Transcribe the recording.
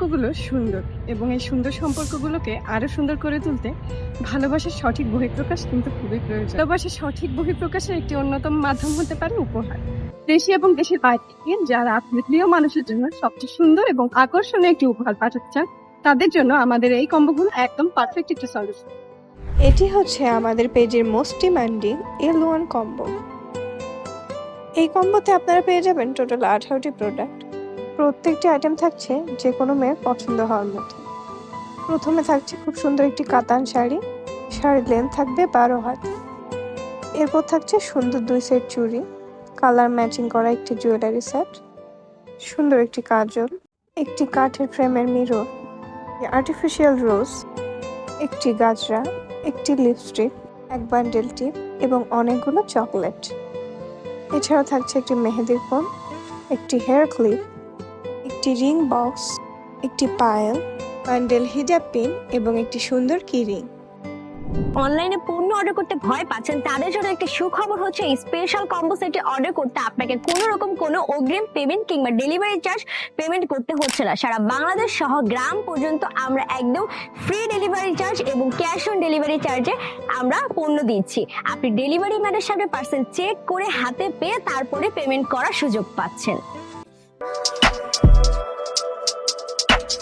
সম্পর্কগুলো সুন্দর এবং এই সুন্দর সম্পর্কগুলোকে আরও সুন্দর করে তুলতে ভালোবাসার সঠিক বহিঃপ্রকাশ কিন্তু খুবই প্রয়োজন। ভালোবাসার সঠিক বহিঃপ্রকাশের একটি অন্যতম মাধ্যম হতে পারে উপহার। দেশি এবং দেশের বাইরে যারা আপনার প্রিয় মানুষের জন্য সবচেয়ে সুন্দর এবং আকর্ষণীয় একটি উপহার পাঠাতে চান, তাদের জন্য আমাদের এই কম্বোগুলো একদম পারফেক্ট একটি সলিউশন এটি হচ্ছে আমাদের পেজের most demanding L one combo এই কম্বোতে আপনারা পেয়ে যাবেন টোটাল আঠারোটি প্রোডাক্ট প্রত্যেকটি আইটেম থাকছে যে কোনো মেয়ের পছন্দ হওয়ার মতো। প্রথমে থাকছে খুব সুন্দর একটি কাতান শাড়ি। শাড়ির লেন্থ থাকবে বারো হাত। এরপর থাকছে সুন্দর দুই সেট চুড়ি। কালার ম্যাচিং করা একটি জুয়েলারি সেট সুন্দর একটি কাজল। একটি কাঠের ফ্রেমের মিরর আর্টিফিশিয়াল রোজ একটি গাজরা। একটি লিপস্টিক এক বান্ডেল টিপ এবং অনেকগুলো চকলেট এছাড়াও থাকছে একটি মেহেদির ফোন একটি হেয়ার ক্লিপ একটি রিং বক্স, একটি পায়েল, বান্ডেল হিজাব পিন এবং একটি সুন্দর কি রিং। অনলাইনে পণ্য অর্ডার করতে ভয় পাচ্ছেন, তাদের জন্য একটি সুখবর হচ্ছে এই স্পেশাল কম্বো সেটটি অর্ডার করতে আপনাকে কোনো রকম কোনো অগ্রিম পেমেন্ট কিংবা ডেলিভারি চার্জ পেমেন্ট করতে হচ্ছে না। সারা বাংলাদেশ সহ গ্রাম পর্যন্ত আমরা একদম ফ্রি ডেলিভারি চার্জ এবং ক্যাশ অন ডেলিভারি চার্জে আমরা পণ্য দিচ্ছি। আপনি ডেলিভারি ম্যানের সামনে পার্সেল চেক করে হাতে পেয়ে তারপরে পেমেন্ট করার সুযোগ পাচ্ছেন।